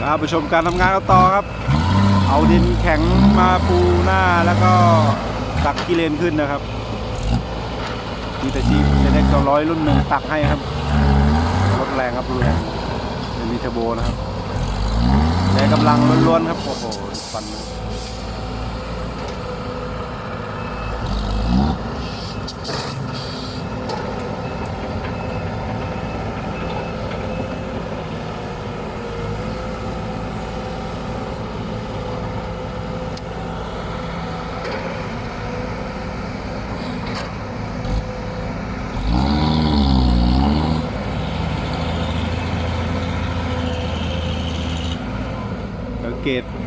ครับไปชมการทำงานกันต่อครับ เอาดินแข็งมาปูหน้าแล้วก็ตักกิเลนขึ้นนะครับมีแต่ชีพเล็กๆร้อยรุ่นหนึ่งตักให้ครับรถแรงครับรถแรงมีเทอร์โบนะครับใช้กำลังล้วนๆครับโอ้โหฟัน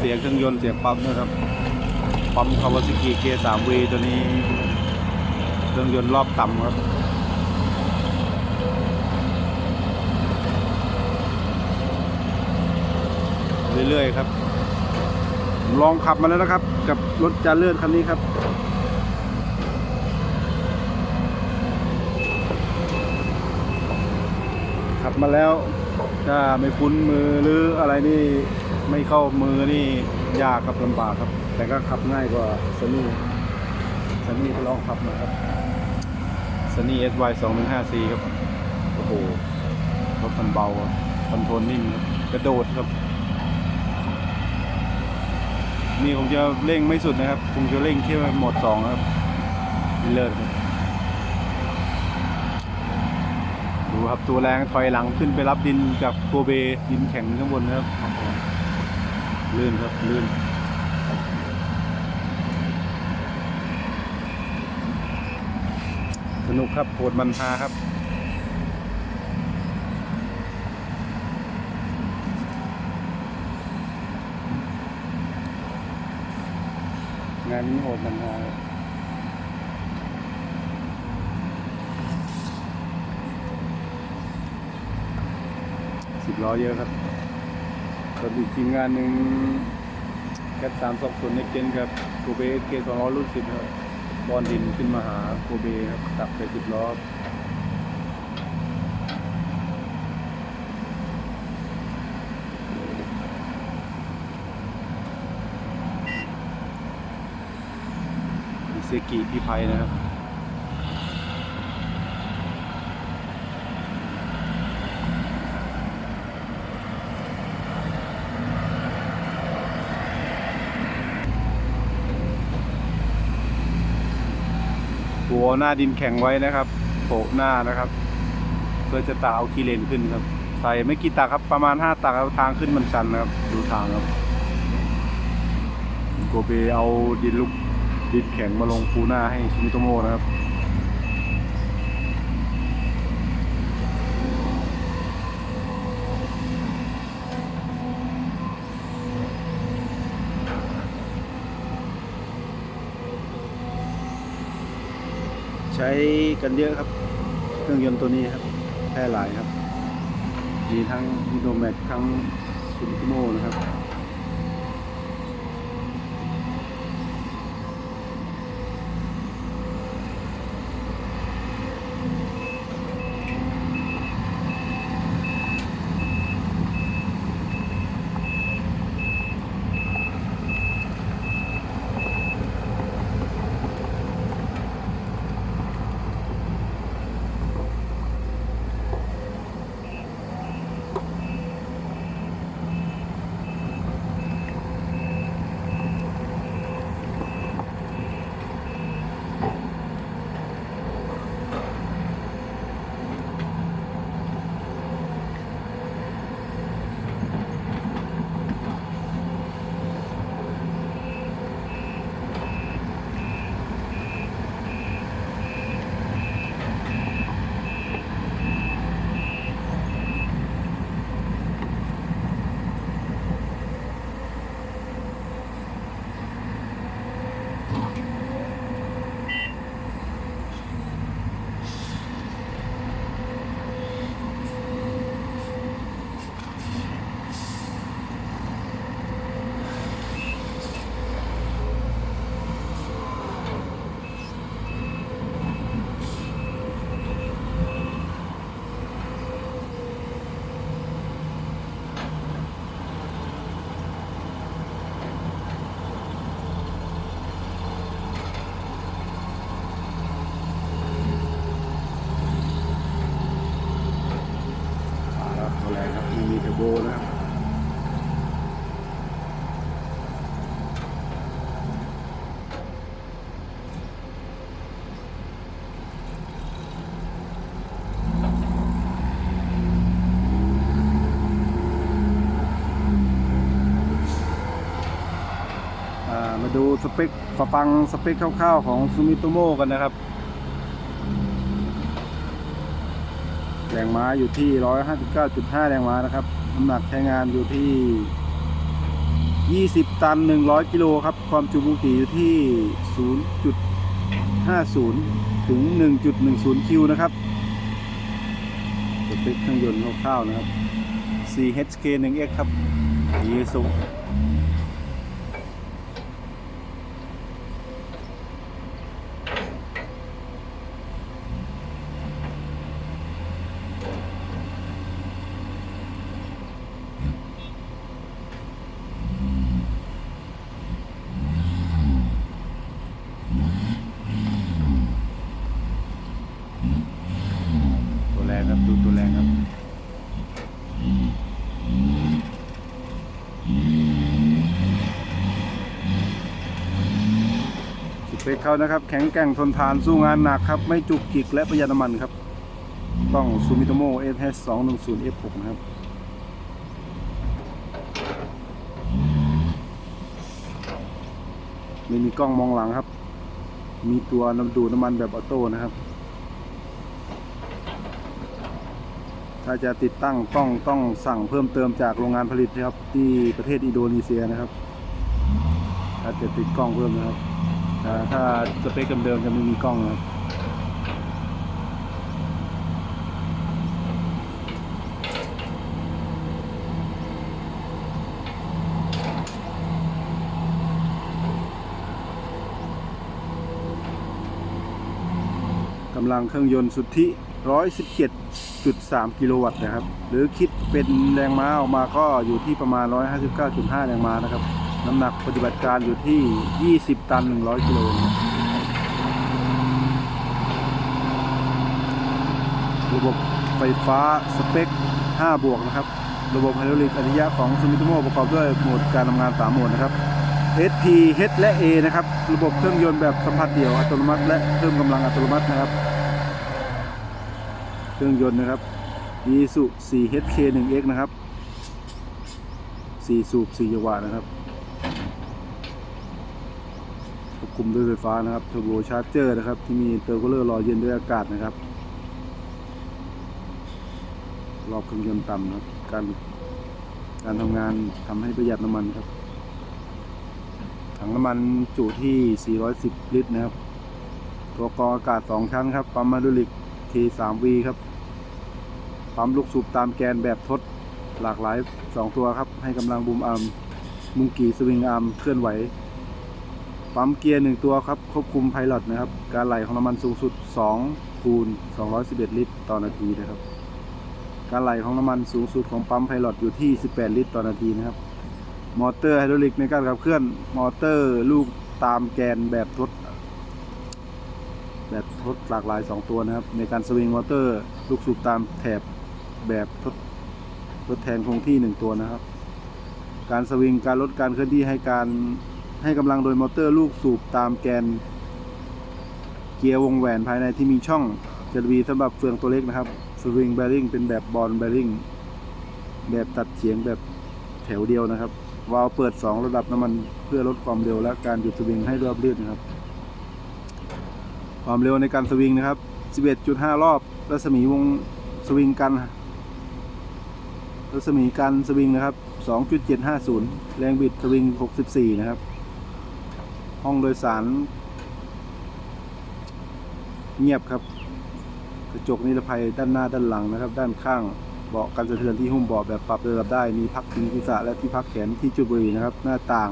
เสียงเครื่องยนต์เสียงปั๊มนะครับ ปั๊มคาวาซ a กิเกสามวีตัวนี้ เครื่องยนต์รอบต่ำครับเรื่อยๆครับลองขับมาแล้วนะครับ กับรถจานเลื่อนคันนี้ครับขับมาแล้วถ้าไม่คุ้นมือหรืออะไรนี่ ไม่เข้ามือนี่ยากครับลำบากครับ แต่ก็ขับง่ายกว่าซันนี่ซันนี่ลองขับมาครับซันนี่ SY 2 1 5 C ครับโอ้โหรถมันเบาครับคอนโทรลนิ่มกระโดดครับ นี่ผมจะเร่งไม่สุดนะครับผมจะเร่งแค่หมดสองครับเลิศครับดูครับตัวแรงถอยหลังขึ้นไปรับดินกับโกเบดินแข็งข้างบนนะครับ ลื่นครับลื่นสนุกครับโหดมันฮาครับงานนี้โหดมันฮาสิบล้อเยอะครับ ส่วนอีกทีมงานหนึ่งแคทสามสองศูนในเกนกับโกเบเกสองล้อรุ่นสิบครับบอลดินขึ้นมาหาโกเบครับตับไปสิบล้ออิเซกิพี่ไพนะครับ หัวหน้าดินแข็งไว้นะครับโปะหน้านะครับ เพื่อจะตากเอาคีเลนขึ้นครับ ใส่ไม่กี่ตักครับประมาณห้าตักครับทางขึ้นมันชันนะครับ ดูทางครับโกเบเอาดินลุกดินแข็งมาลงฟูหน้าให้ชิมิโตโมนะครับ ใช้กันเยอะครับ เครื่องยนต์ตัวนี้ครับแพร่หลายครับ มีทั้งดิโนแมททั้งซูมิโมนะครับ เปคฝาฟังสเปคคร่าวๆ ของซูมิโตโมกันนะครับ แรงม้าอยู่ที่ 159.5 แรงม้านะครับ น้ำหนักใช้งานอยู่ที่ 20 ตัน 100 กิโลครับ ความจุบุกีอยู่ที่ 0.50 ถึง 1.10 คิวนะครับสเปคเครื่องยนต์คร่าวๆนะครับ CHK 1X ครับยีสุ ตัวแรงครับ ดูตัวแรงครับ สเปคเขานะครับ แข็งแกร่งทนทานสู้งานหนักครับ ไม่จุกจิกและประหยัดน้ำมันครับต้องซูมิโตโม SH 2 1 0 F6 นะครับไม่มีกล้องมองหลังครับ มีตัวน้ำดูดน้ำมันแบบออโต้นะครับ ถ้าจะติดตั้งต้องต้องสั่งเพิ่มเติมจากโรงงานผลิตนะครับ ที่ประเทศอินโดนีเซียนะครับ ถ้าจะติดกล้องเพิ่มนะครับ ถ้าสเปคเดิมๆจะไม่มีกล้องนะครับกำลังเครื่องยนต์สุทธิ 117.3 กิโลวัตต์นะครับ หรือคิดเป็นแรงม้าออกมาก็อยู่ที่ประมาณ 159.5 แรงม้านะครับ น้ำหนักปฏิบัติการอยู่ที่ 20 ตัน 100กิโลนะครับระบบไฟฟ้าสเปค 5 บวกนะครับ ระบบไฮดรอลิกอัจฉริยะของซูมิโตโมประกอบด้วยโหมดการทำงาน 3 โหมดนะครับ SP H และ A นะครับ ระบบเครื่องยนต์แบบสัมผัสเดี่ยวอัตโนมัติและเพิ่มกำลังอัตโนมัตินะครับ เครื่องยนต์นะครับ Isuzu 4HK 1X นะครับ 4 สูบ 4 จังหวะนะครับ คุมด้วยไฟฟ้านะครับเทอร์โบชาร์เจอร์นะครับ ที่มีเตอร์โคเลอร์รอเย็นด้วยอากาศนะครับ รอบเครื่องยนต์ต่ำนะครับ การการทำงานทำให้ประหยัดน้ำมันครับ ถังน้ำมันจุที่ 410 ลิตรนะครับ ตัวกรองอากาศ 2 ชั้นครับ ปั๊มไฮดรอลิก K3V ครับ ปั๊มลูกสูบตามแกนแบบทดหลากหลาย 2 ตัวครับ ให้กำลังบูมอาร์มมุงกีสวิงอาร์มเคลื่อนไหว ปั๊มเกียร์ 1 ตัวครับ ควบคุมไพลอตนะครับ การไหลของน้ำมันสูงสุด 2 คูณ 211 ลิตร ต่อนาทีนะครับ การไหลของน้ำมันสูงสุดของปั๊มไพลอตอยู่ที่ 18 ลิตร ต่อนาทีนะครับ มอเตอร์ไฮดรอลิกในการขับเคลื่อน มอเตอร์ลูกตามแกนแบบทด แบบทดหลากหลาย 2 ตัวนะครับ ในการสวิงมอเตอร์ลูกสูบตามแถบแบบทดทดแทนคงที่ 1 ตัวนะครับ การสวิงการลดการเคลื่อนที่ให้การ ให้กำลังโดยมอเตอร์ลูกสูบตามแกน เกียร์วงแหวนภายในที่มีช่องจะมีสำหรับเฟืองตัวเล็กนะครับสวิงแบริ่งเป็นแบบบอลแบริ่งแบบตัดเฉียงแบบแถวเดียวนะครับวาล์วเปิด 2 ระดับน้ำมันเพื่อลดความเร็วและการหยุดสวิงให้รอบลื่นนะครับ ความเร็วในการสวิงนะครับ 11.5 รอบ รัศมีวงสวิงกัน รัศมีการสวิงนะครับ 2.750 แรงบิดสวิง 64 นะครับ ห้องโดยสาร เงียบครับ กระจกนิรภัยด้านหน้าด้านหลังนะครับ ด้านข้างเบาะกันสะเทือนที่หุ้มเบาะแบบปรับระดับได้มีพักพิงศีรษะและที่พักแขนที่จุดบุหรีนะครับ หน้าต่าง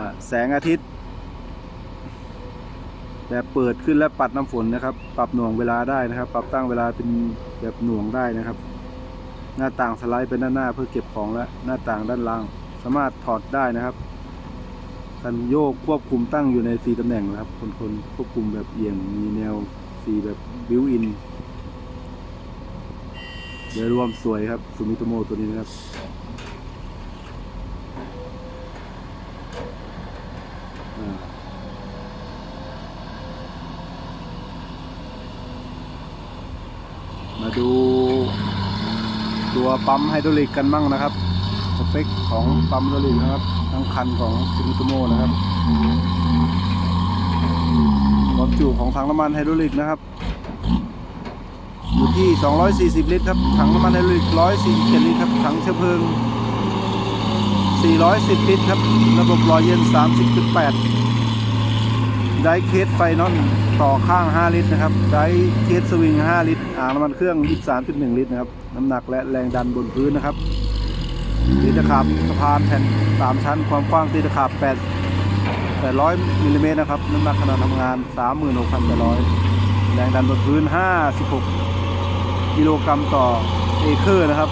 าแสงอาทิตย์แบบเปิดขึ้นและปัดน้ำฝนนะครับ ปรับหน่วงเวลาได้นะครับ ปรับตั้งเวลาเป็นแบบหน่วงได้นะครับ หน้าต่างสไลด์เป็นด้านหน้าเพื่อเก็บของและหน้าต่างด้านล่าง สามารถถอดได้นะครับ คันโยกควบคุมตั้งอยู่ในสีตำแหน่งนะครับ คนคนควบคุมแบบเอียงมีแนวสีแบบบิวอินเโดยรวมสวยครับซูมิโตโมตัวนี้นะครับมาดูตัวปั๊มไฮดรอลิกกันบ้างนะครับ สเปคของปั๊มไฮดรอลิกนะครับ ทั้งคันของซูมิโตโมนะครับความจุของถังน้ำมันไฮดรอลิกนะครับอยู่ที่ 240 ลิตรครับถังน้ำมันไฮดรอลิก 147 ลิตรครับถังเชื้อเพลิง 410 ลิตรครับระบบหล่อเย็น 30.8 ไดเคสไฟนอนต่อข้าง 5 ลิตรนะครับไดเคสสวิง 5 ลิตรอ่างน้ำมันเครื่อง 23.1 ลิตรนะครับน้ำหนักและแรงดันบนพื้นนะครับ ตีตะขาบสะพานแผ่น3ชั้น ความกว้างตีตะขาบ8 800มิลลิเมตรนะครับ น้ำหนักขณะทำงาน36,800แรงดันบนพื้น56กิโลกรัมต่อเอเคอร์นะครับ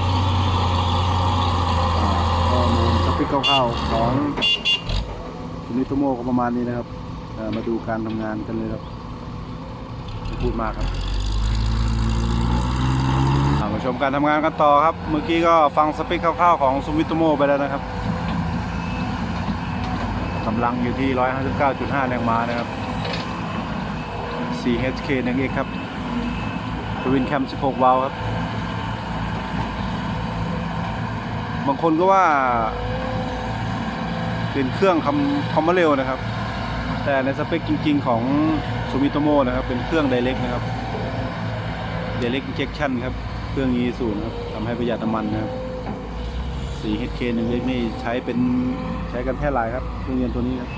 ข้อมูลสเปคคร่าวๆของคุณนิโตโมก็ประมาณนี้นะครับ มาดูการทำงานกันเลยครับไม่พูดมากครับ ชมการทำงานกันต่อครับ เมื่อกี้ก็ฟังสเปคคร่าวๆของซูมิโตโมไปแล้วนะครับกำลังอยู่ที่ 159.5 แรงม้านะครับ 4HK 1X ครับทวินแคม 16 วาล์วครับ บางคนก็ว่า เป็นเครื่องคำคอมมาเร็วนะครับ แต่ในสเปคจริง ๆ ของซูมิโตโมนะครับ เป็นเครื่องไดเ c กนะครับไดเ c กอินเจคชั่นครับ เครื่องยีศูนย์ครับทำให้ประหยัดน้ำมันนะครับ 4HK 1X นี่ใช้เป็นใช้กันแพร่หลายครับเครื่องยนต์ตัวนี้ครับ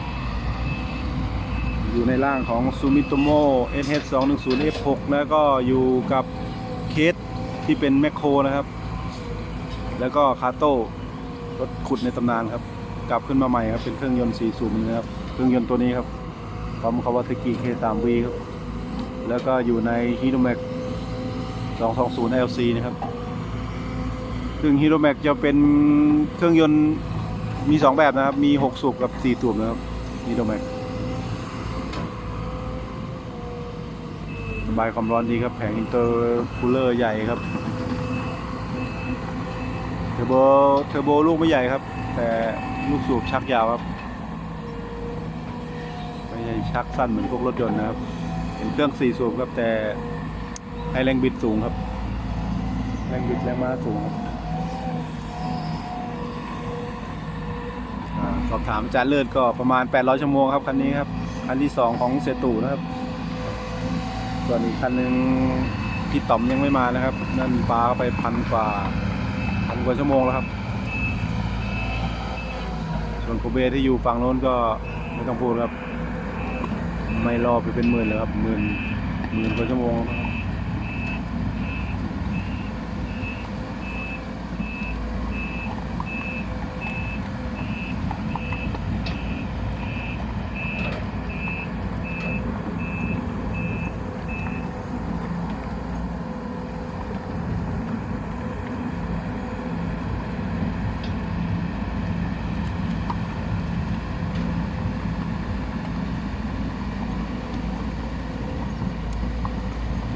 อยู่ในร่างของ Sumitomo SH 2 1 0 F6 แล้วก็อยู่กับเคสที่เป็นแมคโครนะครับ แล้วก็คาโต้รถขุดในตำนานครับ กลับขึ้นมาใหม่ครับ เป็นเครื่องยนต์4สูบนะครับ เครื่องยนต์ตัวนี้ครับปั๊มคาวาซากิ K3V ครับ แล้วก็อยู่ใน h i r o m a x 220 LC นะครับซึ่ง h i r o m a x จะเป็นเครื่องยนต์มี 2 แบบนะครับ มี 6 สูบกับ 4 สูบนะครับ h i r o m a x ระบายความร้อนดีครับ แผงอินเตอร์คูลเลอร์ใหญ่ครับ เทอร์โบ เทอร์โบลูกไม่ใหญ่ครับ แต่ลูกสูบชักยาวครับ ไม่ใช่ชักสั้นเหมือนพวกรถยนต์นะครับ เป็นเครื่องสี่สูบครับแต่ ให้แรงบิดสูงครับ แรงบิดแรงม้าสูงครับอาสอบถามอาจารย์เลิศก็ประมาณ 800 ชั่วโมงครับคันนี้ครับคันที่ 2 ของเสยตู่นะครับ ส่วนอีกคันหนึ่งพี่ต่อมยังไม่มานะครับ นั่นปลาไปพันกว่าพันกว่าชั่วโมงแล้วครับ ส่วนโคเบที่อยู่ฝั่งโน้นก็ไม่ต้องพูดครับ ไม่รอไปเป็นหมื่นเลยครับหมื่นหมื่นกว่าชั่วโมงครับ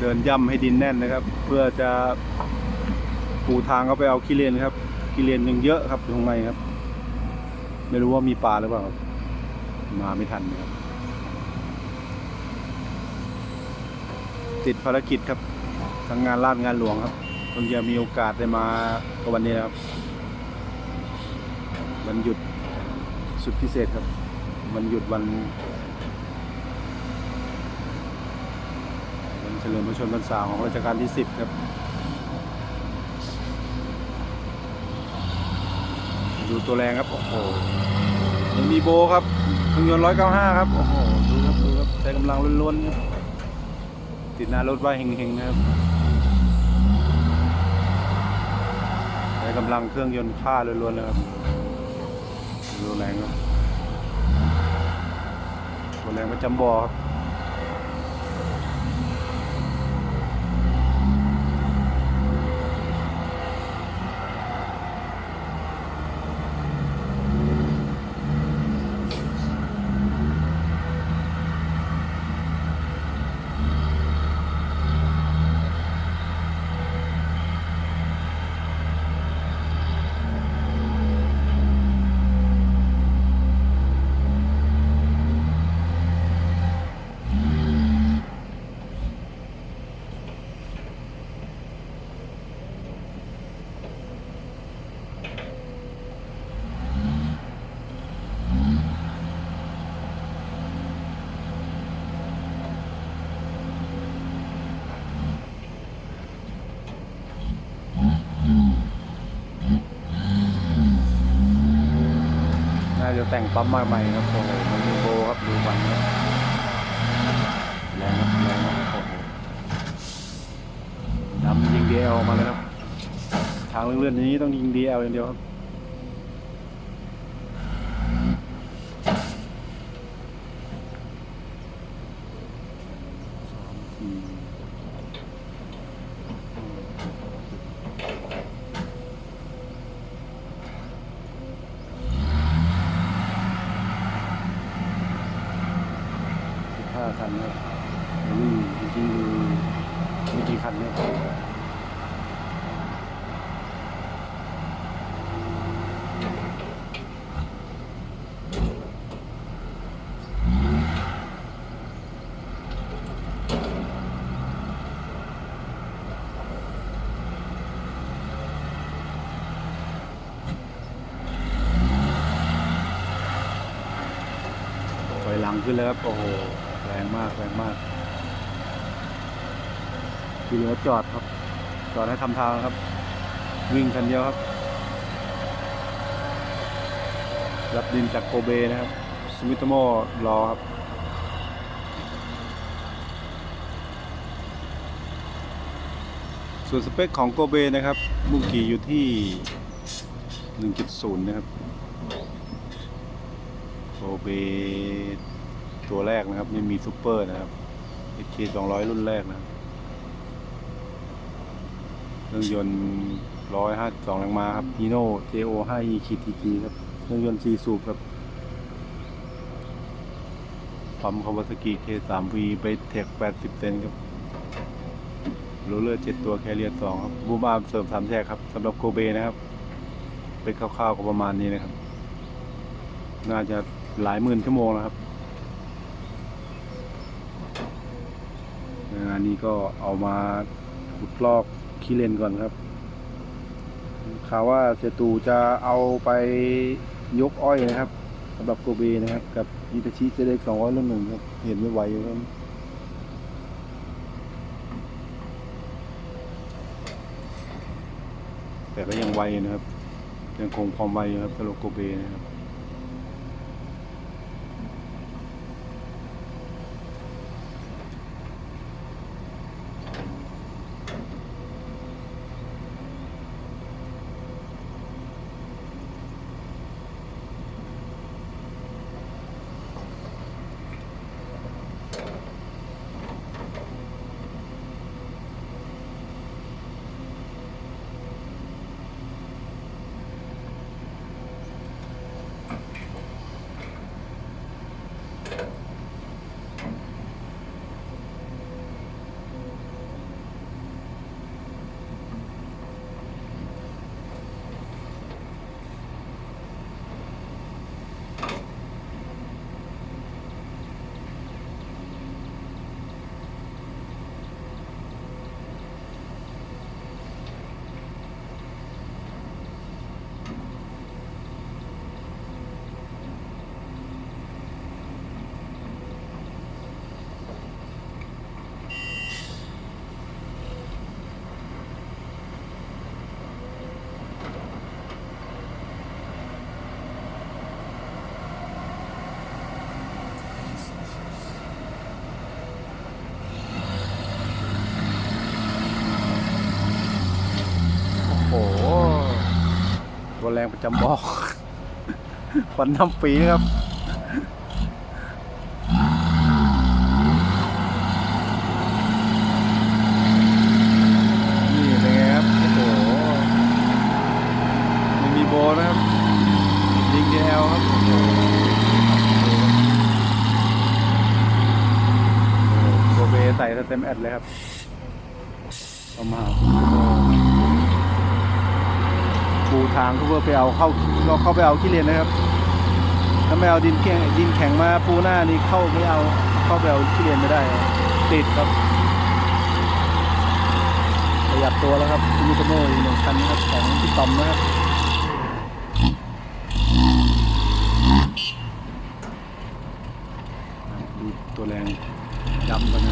เดินย่ำให้ดินแน่นนะครับ เพื่อจะปูทางเข้าไปเอาขี้เลนครับขี้เลนยังเยอะครับอยู่ข้างในครับ ไม่รู้ว่ามีปลาหรือเปล่าครับมาไม่ทันนะครับ ติดภารกิจครับทั้งงานลาดงานหลวงครับเพิ่งจะมีโอกาสได้มาก็วันนี้นะครับวันหยุดสุดพิเศษครับวันหยุดวัน วัน เฉลิมพระชนมพรรษาของรัชกาลที่ 10 ครับ ดูตัวแรงครับ โอ้โหยังมีโบครับเครื่องยนต์195 ครับ โอ้โห ดูครับ ดูครับ ใช้กำลังล้วนๆครับ ติดหน้ารถว่าเฮงๆ นะครับ ใช้กำลังเครื่องยนต์ค่าล้วนๆนะครับ ดูแรงครับตัวแรงประจำบอครับ จะแต่งปั๊มมาใหม่ครับโอ้โหมันมีโบครับดูมันครับแรงครับแรงครับโอ้โหนำยิงดีเอลมาเลยครับ ทางเลื่อนๆนี้ต้องยิงดีเอลอย่างเดียวครับ สามสี่สิบห้าคันเนี่ยวิ่งจริงๆคือไม่กี่คันเนี่ย ถอยหลัง ขึ้นแล้วครับ โอ้โห แรงมาก แรงมากที่เหลือจอดครับ จอดให้ทำทางครับ วิ่งคันเดียวครับ รับดินจากโกเบนะครับ สมิตโมรอครับส่วนสเปคของโกเบนะครับมุงกีอยู่ที่ 1.0 นะครับโกเบ ตัวแรกนะครับไม่มีซูเปอร์นะครับ HK 200 รุ่นแรกนะเครื่องยนต์152แรงม้าครับ Hino JO 5E TT ครับ เครื่องยนต์4สูบครับปั๊มคาวาซากิ K3V ไปเทค80 เซนครับโรลเลอร์7ตัวแคเรียร์2ครับบูมอาร์มเสริม3แฉกครับสำหรับโกเบนะครับ เป็นคร่าวๆก็ประมาณนี้นะครับ น่าจะหลายหมื่นชั่วโมงแล้วครับานนี้ก็เอามาขุดลอกขี้เลนก่อนครับข่าวว่าเซตูจะเอาไปยกอ้อยนะครับสำหรับโกเบนะครับ กับยิตาชิเซเล็กสองร้อยรุ่นหนึ่งครับเห็นไม่ไหวครับแต่ก็ยังไวนะครับ ยังคงความไวครับสำหรับโกเบนะครับ แรงประจำบอกควันน้ำปีนะครับนี่เป็นไงครับโอ้โหมีโบนะครับยิงดีเอลครับโอ้โหโกเบใส่เต็มแอดเลยครับเอามาปู ทางเพื่อไปเอาเข้าเราเข้าไปเอาขี้เลนนะครับ ถ้าไม่เอาดินแข็งดินแข็งมาปูหน้านี้เข้าไม่เอาเข้าไปเอาขี้เลนไม่ได้ ติดครับปหยับตัวแล้วครับมิโตโน่อีกหนึ่งคันนะครับของพี่ตอมนะครับดูตัวแรงดำกันนะ